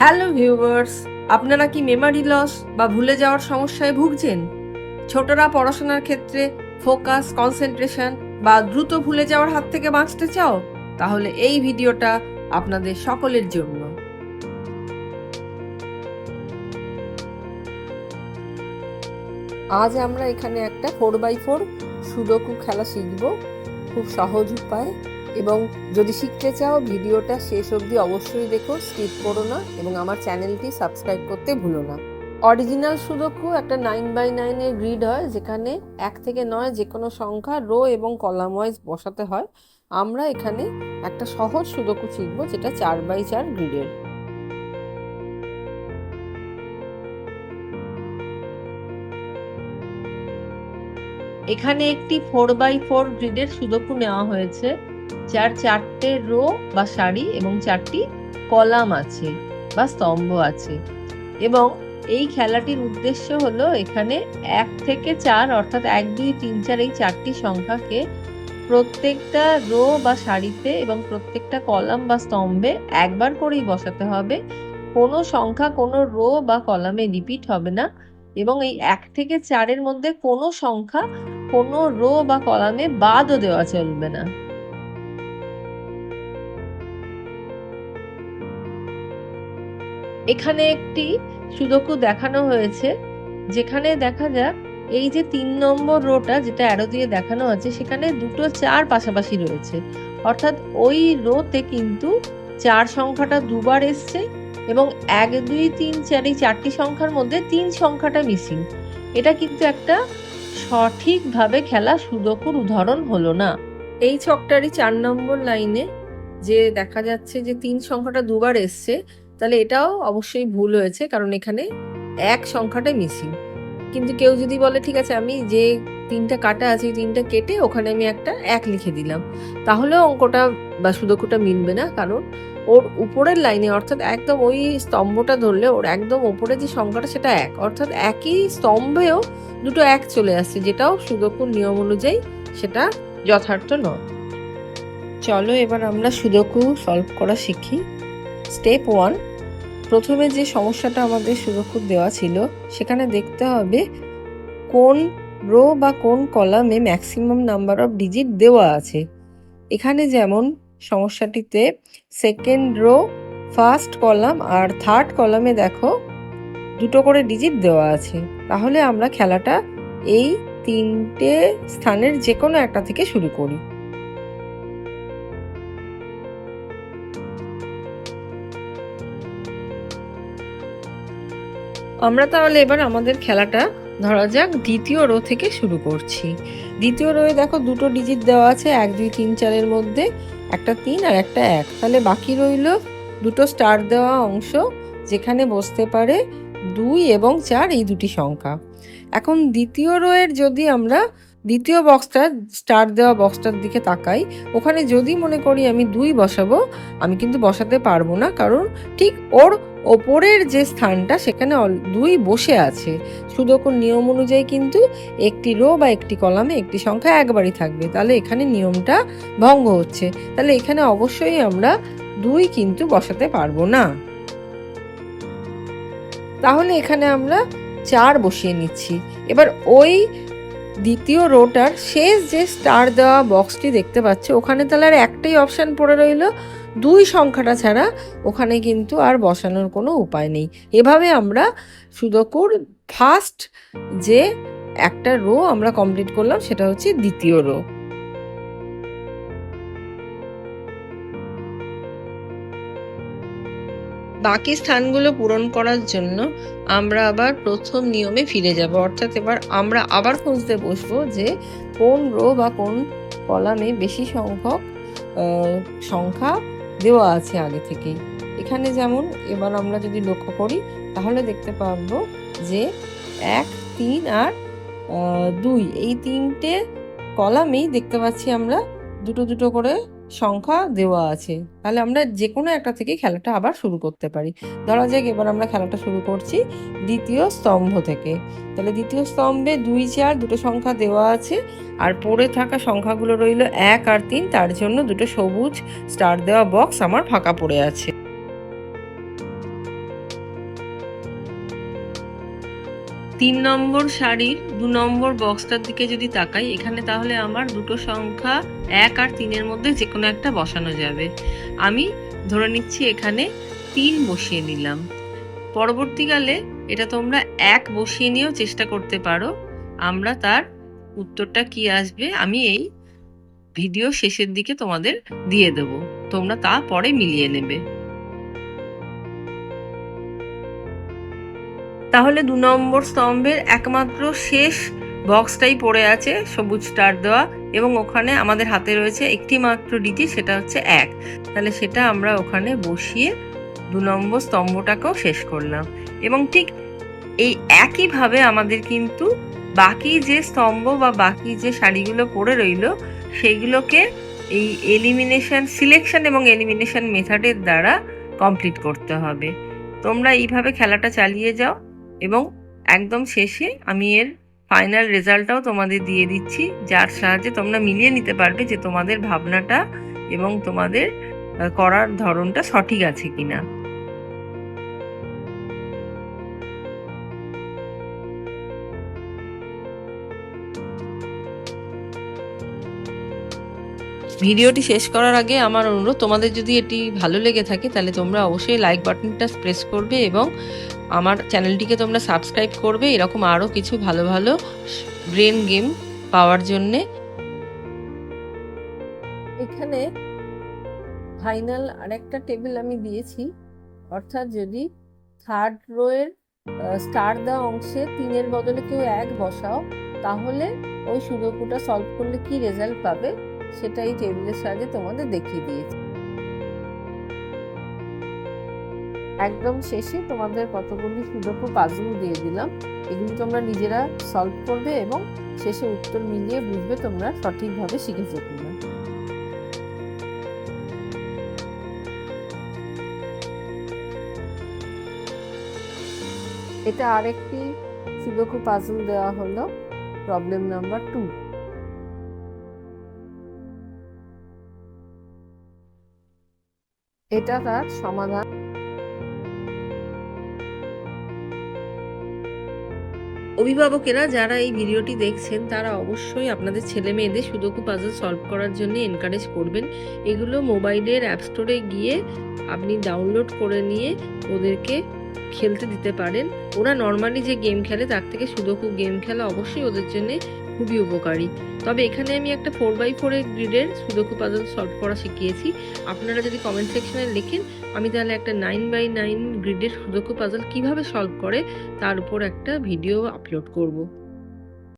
Hello viewers আপনারা কি Memari loss বা ভুলে যাওয়ার সমস্যায় ভুগছেন? ছোটরা পড়াশোনার ক্ষেত্রে ফোকাস কনসেন্ট্রেশন বা দ্রুত ভুলে যাওয়ার হাত থেকে বাঁচতে চাও? তাহলে এই ভিডিওটা আপনাদের সকলের জন্য। আজ আমরা এখানে একটা ফোর বাই ফোর সুডোকু খেলা শিখব। খুব সহজ উপায়। এবং যদি শিখতে চাও, ভিডিওটা শেষ অবধি অবশ্যই দেখো, স্কিপ করো না এবং আমার চ্যানেলটি সাবস্ক্রাইব করতে ভুলো না। অরিজিনাল সুদক্ষ একটা নাইন বাই নাইনের গ্রিড হয়, যেখানে এক থেকে নয় যে কোনো সংখ্যা রো এবং কলাম ওয়াইজ বসাতে হয়। আমরা এখানে একটা সহজ সুদক্ষ শিখব, যেটা চার বাই চার গ্রিডের। এখানে একটি ফোর বাই ফোর গ্রিডের সুদক্ষ নেওয়া হয়েছে। যার চারটে রো বা সারি এবং চারটি কলাম আছে বা স্তম্ভ আছে। এবং এই খেলাটির উদ্দেশ্য হলো এখানে এক থেকে চার, অর্থাৎ এক, দুই, তিন, চার, এই চারটি সংখ্যাকে প্রত্যেকটা রো বা সারিতে এবং প্রত্যেকটা কলাম বা স্তম্ভে একবার করেই বসাতে হবে। কোনো সংখ্যা, কোনো রো বা কলামে রিপিট হবে না এবং এই এক থেকে চারের মধ্যে কোনো সংখ্যা, কোনো রো বা কলামে বাদও দেওয়া চলবে না। এখানে একটি সুদকু দেখানো হয়েছে, যেখানে দেখা যাক এই যে তিন নম্বর রোটা যেটা অ্যারো দিয়ে দেখানো আছে, সেখানে দুটো চার পাশাপাশি রয়েছে। অর্থাৎ ওই রোতে কিন্তু চার সংখ্যাটা দুবার এসছে এবং এক, দুই, তিন, চার, এই চারটি সংখ্যার মধ্যে তিন সংখ্যাটা মিসিং এটা কিন্তু একটা সঠিকভাবে খেলা সুদকুর উদাহরণ হলো না। এই ছকটারই চার নম্বর লাইনে যে দেখা যাচ্ছে যে তিন সংখ্যাটা দুবার এসছে তাহলে এটাও অবশ্যই ভুল হয়েছে, কারণ এখানে এক সংখ্যাটা মিসিং কিন্তু কেউ যদি বলে, ঠিক আছে, আমি যে তিনটা কাটা আছে তিনটা কেটে ওখানে আমি একটা এক লিখে দিলাম। তাহলেও অঙ্কটা বা সুদকুটা মিলবে না, কারণ ওর উপরের লাইনে, অর্থাৎ একদম ওই স্তম্ভটা ধরলে ওর একদম ওপরে যে সংখ্যাটা, সেটা এক। অর্থাৎ একই স্তম্ভেও দুটো এক চলে আসছে, যেটাও সুদকুর নিয়ম অনুযায়ী সেটা যথার্থ নয়। চলো, এবার আমরা সুদকু সলভ করা শিখি। স্টেপ ওয়ান প্রথমে যে সমস্যাটা আমাদের সুরক্ষিত দেওয়া ছিল, সেখানে দেখতে হবে কোন রো বা কোন কলামে ম্যাক্সিমাম নাম্বার অফ ডিজিট দেওয়া আছে। এখানে যেমন সমস্যাটিতে সেকেন্ড রো ফার্স্ট কলাম আর থার্ড কলামে দেখো দুটো করে ডিজিট দেওয়া আছে। তাহলে আমরা খেলাটা এই তিনটে স্থানের যে কোনো একটা থেকে শুরু করি। আমরা তাহলে এবার আমাদের খেলাটা ধরা যাক দ্বিতীয় রো থেকে শুরু করছি। দ্বিতীয় রোয়ে দেখো দুটো ডিজিট দেওয়া আছে, এক, দুই, তিন, চারের মধ্যে একটা তিন আর একটা এক। তাহলে বাকি রইল দুটো স্টার দেওয়া অংশ যেখানে বসতে পারে দুই এবং চার এই দুটি সংখ্যা। এখন দ্বিতীয় রোয়ের যদি আমরা দ্বিতীয় বক্সটা স্টার দেওয়া বক্সটার দিকে তাকাই, ওখানে যদি মনে করি আমি দুই বসাবো, আমি কিন্তু বসাতে পারব না, কারণ ঠিক ওর ওপরের যে স্থানটা সেখানে দুই বসে আছে। সুদকর নিয়ম অনুযায়ী কিন্তু একটি রো বা একটি কলামে একটি সংখ্যা একবারই থাকবে। তাহলে এখানে নিয়মটা ভঙ্গ হচ্ছে। তাহলে এখানে অবশ্যই আমরা দুই কিন্তু বসাতে পারব না। তাহলে এখানে আমরা চার বসিয়ে নিচ্ছি। এবার ওই দ্বিতীয় রোটার শেষ যে স্টার দেওয়া বক্সটি দেখতে পাচ্ছে, ওখানে তাহলে আর একটাই অপশান পড়ে রইল, দুই সংখ্যাটা ছাড়া ওখানে কিন্তু আর বসানোর কোনো উপায় নেই। এভাবে আমরা সুদকুর ফার্স্ট যে একটা রো আমরা কমপ্লিট করলাম, সেটা হচ্ছে দ্বিতীয় রো বাকি স্থানগুলো পূরণ করার জন্য আমরা আবার প্রথম নিয়মে ফিরে যাব। অর্থাৎ এবার আমরা আবার খুঁজতে বসবো যে কোন রো বা কোন কলামে বেশি সংখ্যক সংখ্যা দেওয়া আছে আগে থেকেই। এখানে যেমন এবার আমরা যদি লক্ষ্য করি, তাহলে দেখতে পাব যে এক, তিন আর দুই। এই তিনটে কলামেই দেখতে পাচ্ছি আমরা দুটো দুটো করে সংখ্যা দেওয়া আছে। তাহলে আমরা যে কোনো একটা থেকে খেলাটা আবার শুরু করতে পারি। ধরা যাক এবার আমরা খেলাটা শুরু করছি দ্বিতীয় স্তম্ভ থেকে। তাহলে দ্বিতীয় স্তম্ভে দুই, চার দুটো সংখ্যা দেওয়া আছে আর পড়ে থাকা সংখ্যাগুলো রইল এক আর তিন। তার জন্য দুটো সবুজ স্টার দেওয়া বক্স আমার ফাঁকা পড়ে আছে। তিন নম্বর শাড়ির দু নম্বর বক্সটার দিকে যদি তাকাই, এখানে তাহলে আমার দুটো সংখ্যা এক আর তিনের মধ্যে যে কোনো একটা বসানো যাবে। আমি ধরে নিচ্ছি এখানে তিন বসিয়ে নিলাম। পরবর্তীকালে এটা তোমরা এক বসিয়ে নিয়েও চেষ্টা করতে পারো। আমরা তার উত্তরটা কি আসবে, আমি এই ভিডিও শেষের দিকে তোমাদের দিয়ে দেব। তোমরা তা পরে মিলিয়ে নেবে। তাহলে দু নম্বর স্তম্ভের একমাত্র শেষ বক্সটাই পড়ে আছে, সবুজ স্টার দেওয়া, এবং ওখানে আমাদের হাতে রয়েছে একটি মাত্র ডিজি সেটা হচ্ছে এক। তাহলে সেটা আমরা ওখানে বসিয়ে দু নম্বর স্তম্ভটাকেও শেষ করলাম। এবং ঠিক এই একইভাবে আমাদের কিন্তু বাকি যে স্তম্ভ বা বাকি যে শাড়িগুলো পড়ে রইল সেইগুলোকে এই এলিমিনেশন সিলেকশন এবং এলিমিনেশন মেথডের দ্বারা কমপ্লিট করতে হবে। তোমরা এইভাবে খেলাটা চালিয়ে যাও। এবং একদম শেষে আমি এর ফাইনাল রেজাল্টটাও তোমাদের দিয়ে দিচ্ছি, যার সাহায্যে তোমরা মিলিয়ে নিতে পারবে যে তোমাদের ভাবনাটা এবং তোমাদের করার ধরনটা সঠিক আছে কিনা। ভিডিওটি শেষ করার আগে আমার অনুরোধ, তোমাদের যদি এটি ভালো লেগে থাকে তাহলে তোমরা অবশ্যই লাইক বাটনটা প্রেস করবে এবং আমার চ্যানেলটিকে তোমরা সাবস্ক্রাইব করবে। এরকম আরও কিছু ভালো ভালো ব্রেন গেম পাওয়ার জন্যে। এখানে ফাইনাল আরেকটা টেবিল আমি দিয়েছি। অর্থাৎ যদি থার্ড রোয়ের স্টার দেওয়া অংশে তিনের বদলে কেউ এক বসাও, তাহলে ওই সুদকুটা সলভ করলে কি রেজাল্ট পাবে, সেটা এই টেবিলের সাহায্যে তোমাদের দেখিয়ে দিয়েছি। একদম শেষে তোমাদের কতগুলি সুদকু পাজল দিয়ে দিলাম, এগুলি তোমরা নিজেরা সলভ করবে এবং শেষে উত্তর মিলিয়ে বুঝবে তোমরা সঠিকভাবে শিখেছো কিনা। এটা আরেকটি সুদকু পাজল দেওয়া হলো প্রবলেম নাম্বার টু এটা তার সমাধান। অভিভাবকেরা যারা এই ভিডিওটি দেখছেন, তারা অবশ্যই আপনাদের ছেলে মেয়েদের সুদকু পাজল সলভ করার জন্য এনকারেজ করবেন। এগুলো মোবাইলের অ্যাপ স্টোরে গিয়ে আপনি ডাউনলোড করে নিয়ে ওদেরকে খেলতে দিতে পারেন। ওরা নর্মালি যে গেম খেলে, তার থেকে সুদকু গেম খেলা অবশ্যই ওদের জন্য খুবই উপকারী। তবে এখানে আমি একটা ফোর বাই ফোরের গ্রিডের সুদকু পাজল সলভ করা শিখিয়েছি। আপনারা যদি কমেন্ট সেকশনে লেখেন আমি তাহলে একটা নাইন বাই নাইন গ্রিডের সুদক্ষ পাজল কীভাবে সলভ করে তার উপর একটা ভিডিও আপলোড করব।